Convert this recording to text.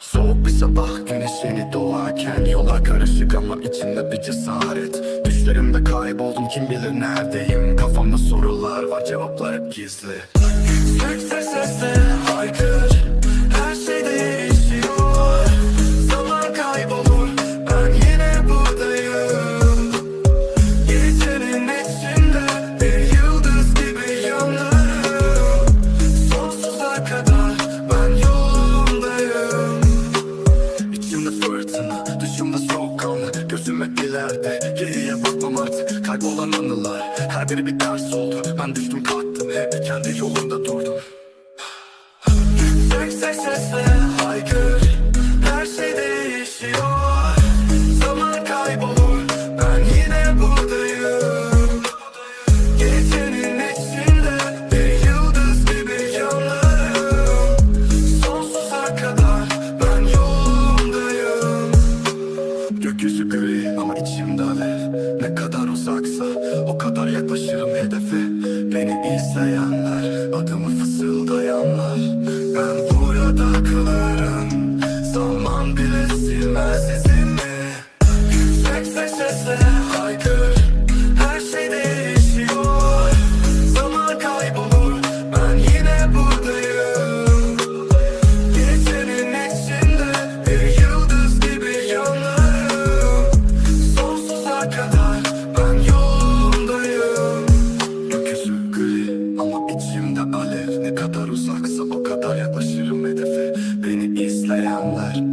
Soğuk bir sabah güneş yeni doğarken Yola karışık ama içimde bir cesaret. Düşlerimde kayboldum kim bilir neredeyim? Kafamda sorular var cevaplar hep gizli. Yüksek sesle haykır. İçimde fırtına, dışımda soğukkanlı. Gözüm hep ileride, geriye bakmam artık. Kaybolan anılar, her biri bir ders oldu. Ben düştüm kalktım, hep kendi yolumda durdum. Yüksek sesle Gökyüzü gri ama içimde alev. Ne kadar uzaksa o kadar yaklaşırım hedefe. Beni izleyenler adımı fısıldayanlar Beni